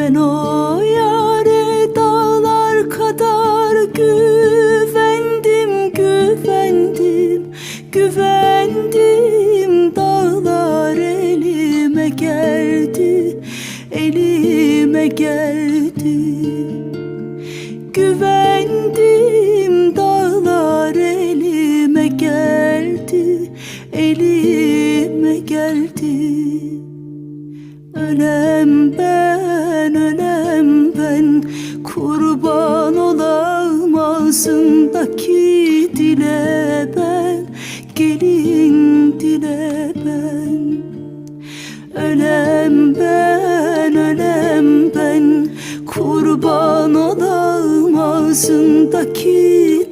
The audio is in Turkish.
Ben o yare dağlar kadar güvendim, güvendim, güvendim. Dağlar elime geldi, elime geldi. Güvendim dağlar elime geldi, elime geldi. Önem ben, Kurban olam ağzındaki dile ben Gelin dile ben. Önem ben, önem ben Kurban olam ağzındaki